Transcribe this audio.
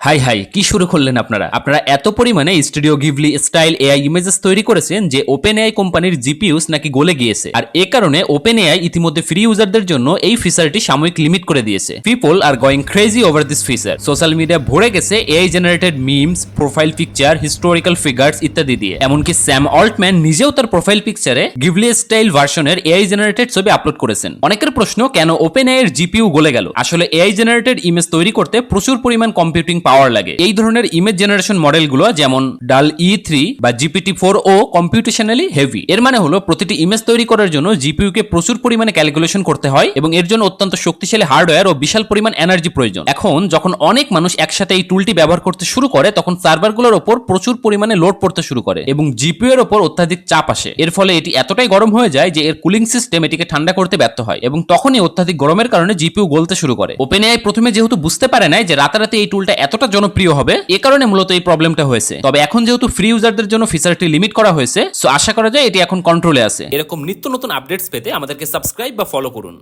High high, কি শুরু করলেন আপনারা? আপনারা এত পরিমাণে studio Ghibli style AI images তৈরি করেছেন যে ওপেন এআই কোম্পানির জিপিইউস নাকি গলে গিয়েছে। আর এ কারণে ওপেন এআই ইতিমধ্যে ফ্রি ইউজারদের জন্য এই ফিচারটি সাময়িক লিমিট করে দিয়েছে। People are going crazy over this feature social media ভরে গেছে AI generated memes profile picture historical figures ইত্যাদি দিয়ে। এমনকি স্যাম অল্টম্যান নিজেও তার প্রোফাইল পিকচারে গিভলি স্টাইল ভার্সনের এআই জেনারেটেড ছবি আপলোড করেছেন। অনেকের প্রশ্ন, কেন ওপেন এআই এর জিপিইউ গলে গেল? আসলে এআই জেনারেটেড ইমেজ তৈরি করতে প্রচুর পরিমাণ কম্পিউটিং পাওয়ার লাগে। এই ধরনের ইমেজ জেনারেশন মডেলগুলো যেমন ডাল ই থ্রি বা জিপিটি ফোর ও কম্পিউটেশনালি হেভি এর মানে হলো প্রতিটি ইমেজ তৈরি করার জন্য জিপিইউ কে প্রচুর পরিমাণে ক্যালকুলেশন করতে হয় এবং এর জন্য অত্যন্ত শক্তিশালী হার্ডওয়্যার ও বিশাল পরিমাণ এনার্জি প্রয়োজন। এখন যখন অনেক মানুষ একসাথে এই টুলটি ব্যবহার করতে শুরু করে, তখন সার্ভারগুলোর ওপর প্রচুর পরিমাণে লোড পড়তে শুরু করে এবং জিপিইউ এর ওপর অত্যাধিক চাপ আসে। এর ফলে এটি এতটাই গরম হয়ে যায় যে এর কুলিং সিস্টেম এটিকে ঠান্ডা করতে ব্যর্থ হয় এবং তখনই অত্যাধিক গরমের কারণে জিপিইউ গলতে শুরু করে। ওপেন এআই প্রথমে যেহেতু বুঝতে পারে নাই যে রাতারাতি এই টুলটা এতটা জনপ্রিয় হবে? এ কারণে মূলত এই প্রবলেমটা হয়েছে। তবে এখন যেহেতু ফ্রি ইউজারদের জন্য ফিচারটি লিমিট করা হয়েছে সো আশা করা যায় এটি এখন কন্ট্রোলে আছে। এরকম নিত্য নতুন আপডেটস পেতে আমাদেরকে সাবস্ক্রাইব বা ফলো করুন।